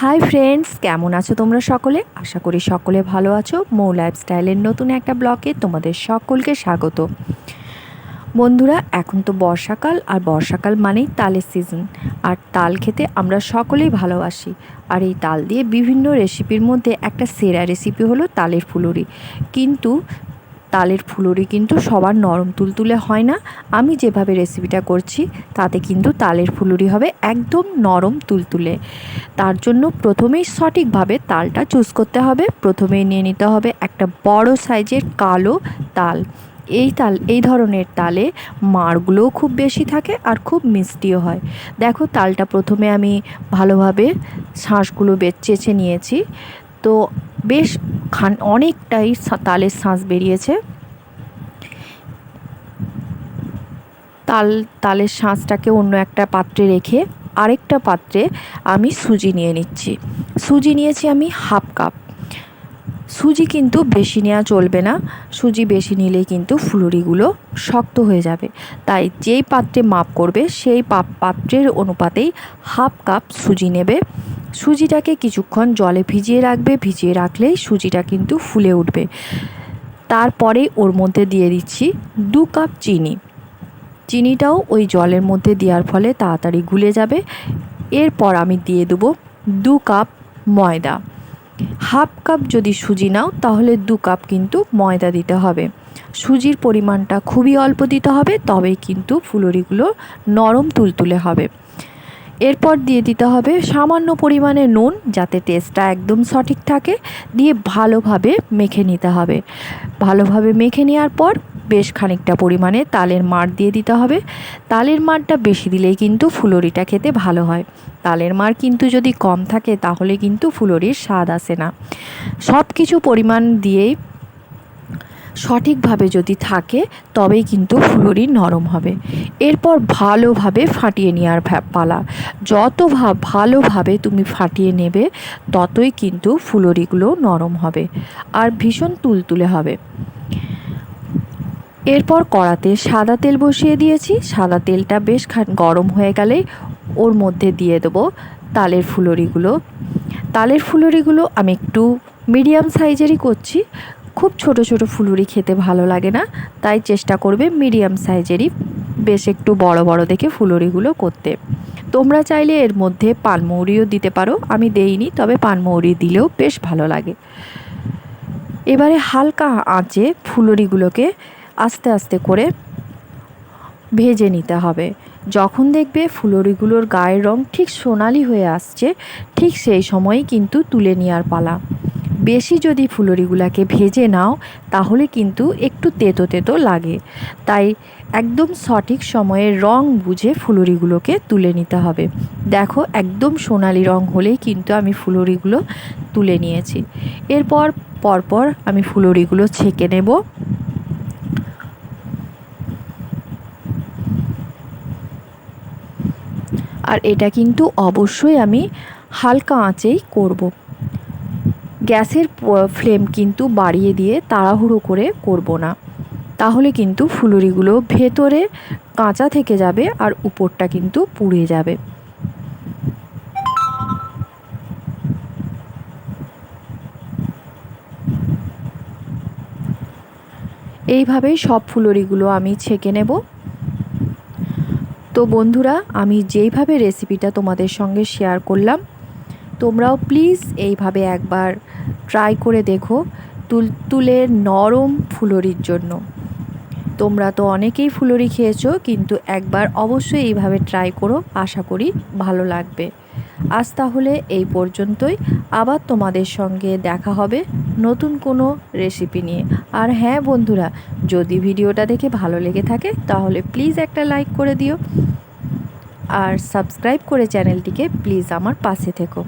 Hi friends কেমন আছো তোমরা সকলে? আশা করি সকলে ভালো আছো। মৌ লাইফস্টাইলের নতুন একটা ব্লগে তোমাদের সকলকে স্বাগত। বন্ধুরা, এখন তো বর্ষাকাল, আর বর্ষাকাল মানেই তালের সিজন আর তাল খেতে আমরা সকলেই ভালোবাসি। আর এই তাল দিয়ে বিভিন্ন রেসিপির মধ্যে একটা সেরা রেসিপি হলো তালের ফুলুরি। কিন্তু তালের ফুলুরি কিন্তু সবার নরম তুলতুলে হয় না। আমি যেভাবে রেসিপিটা করছি, তাতে কিন্তু তালের ফুলুরি হবে একদম নরম তুলতুলে। তার জন্য প্রথমেই সঠিকভাবে তালটা চুজ করতে হবে। প্রথমেই নিয়ে নিতে হবে একটা বড় সাইজের কালো তাল। এই তাল, এই ধরনের তালে মাড়গুলোও খুব বেশি থাকে আর খুব মিষ্টিও হয়। দেখো, তালটা প্রথমে আমি ভালোভাবে শাঁসগুলো চেঁচে নিয়েছি। তো বেশ খান, অনেকটাই তালের শাঁস বেরিয়েছে। তাল, তালের শাঁসটাকে অন্য একটা পাত্রে রেখে আরেকটা পাত্রে আমি সুজি নিয়ে নিচ্ছি। সুজি নিয়েছি আমি হাফ কাপ। সুজি কিন্তু বেশি নেওয়া চলবে না। সুজি বেশি নিলেই কিন্তু ফুলুরিগুলো শক্ত হয়ে যাবে। তাই যেই পাত্রে মাপ করবে, সেই পাত্রের অনুপাতেই হাফ কাপ সুজি নেবে। সুজিটাকে কিছুক্ষণ জলে ভিজিয়ে রাখবে, ভিজিয়ে রাখলেই সুজিটা কিন্তু ফুলে উঠবে। তারপরে ওর মধ্যে দিয়ে দিচ্ছি দু কাপ চিনি। চিনিটাও ওই জলের মধ্যে দেওয়ার ফলে তাড়াতাড়ি গুলে যাবে। এরপর আমি দিয়ে দেবো দু কাপ ময়দা। হাফ কাপ যদি সুজি নাও, তাহলে দু কাপ কিন্তু ময়দা দিতে হবে। সুজির পরিমাণটা খুবই অল্প দিতে হবে, তবেই কিন্তু ফুলুরিগুলো নরম তুলতুলে হবে। এরপর দিয়ে দিতে হবে সামান্য পরিমাণে নুন যাতে টেস্টটা একদম সঠিক থাকে, দিয়ে ভালোভাবে মেখে নিতে হবে। ভালোভাবে মেখে নেওয়ার পর বেশ খানিকটা পরিমাণে তালের মার দিয়ে দিতে হবে। তালের মারটা বেশি দিলেই কিন্তু ফুলরিটা খেতে ভালো হয়। তালের মার কিন্তু যদি কম থাকে তাহলে কিন্তু ফুলরির স্বাদ আসে না। সব কিছু পরিমাণ দিয়েই সঠিকভাবে যদি থাকে, তবেই কিন্তু ফুলুরি নরম হবে। এরপর ভালোভাবে ফাটিয়ে নেওয়ার পালা। যত ভালোভাবে তুমি ফাটিয়ে নেবে, ততই কিন্তু ফুলুরিগুলো নরম হবে আর ভীষণ তুলতুলে হবে। এরপর কড়াতে সাদা তেল বসিয়ে দিয়েছি। সাদা তেলটা বেশ গরম হয়ে গেলেই ওর মধ্যে দিয়ে দেবো তালের ফুলরিগুলো। তালের ফুলরিগুলো আমি একটু মিডিয়াম সাইজেরই করছি। খুব ছোট ছোট ফুলুরি খেতে ভালো লাগে না, তাই চেষ্টা করবে মিডিয়াম সাইজেরই বেশ একটু বড় বড় দেখে ফুলুরিগুলো করতে। তোমরা চাইলে এর মধ্যে পানমৌরিও দিতে পারো, আমি দেইনি, তবে পানমৌরি দিলেও বেশ ভালো লাগে। এবারে হালকা আঁচে ফুলুরিগুলোকে আস্তে আস্তে করে ভেজে নিতে হবে। যখন দেখবে ফুলরিগুলোর গায়ের রং ঠিক সোনালি হয়ে আসছে, ঠিক সেই সময়ই কিন্তু তুলে নেওয়ার পালা। বেশি যদি ফুলরিগুলাকে ভেজে নাও, তাহলে কিন্তু একটু তেতো তেতো লাগে। তাই একদম সঠিক সময়ে রং বুঝে ফুলরিগুলোকে তুলে নিতে হবে। দেখো, একদম সোনালি রং হলেই কিন্তু আমি ফুলরিগুলো তুলে নিয়েছি। এরপর, পরপর আমি ফুলরিগুলো ছেঁকে নেব। আর এটা কিন্তু অবশ্যই আমি হালকা আঁচেই করব। গ্যাসের ফ্লেম কিন্তু বাড়িয়ে দিয়ে তাড়াহুড়ো করে করব না। তাহলে কিন্তু ফুলুরিগুলো ভেতরে কাঁচা থেকে যাবে আর উপরটা কিন্তু পুড়ে যাবে। এইভাবেই সব ফুলরিগুলো আমি ছেঁকে নেব। তো বন্ধুরা, আমি যেইভাবে রেসিপিটা তোমাদের সঙ্গে শেয়ার করলাম তোমরাও প্লিজ এইভাবে একবার ট্রাই করে দেখো তুলতুলের নরম ফুলরির জন্য। তোমরা তো অনেকেই ফুলরি খেয়েছো, কিন্তু একবার অবশ্যই এইভাবে ট্রাই করো, আশা করি ভালো লাগবে। আজ তাহলে এই পর্যন্তই। আবার তোমাদের সঙ্গে দেখা হবে নতুন কোনো রেসিপি নিয়ে। আর হ্যাঁ বন্ধুরা, যদি ভিডিওটা দেখে ভালো লেগে থাকে, তাহলে প্লিজ একটা লাইক করে দিও। আর সাবস্ক্রাইব করে চ্যানেলটিকে প্লিজ আমার পাশে থেকো।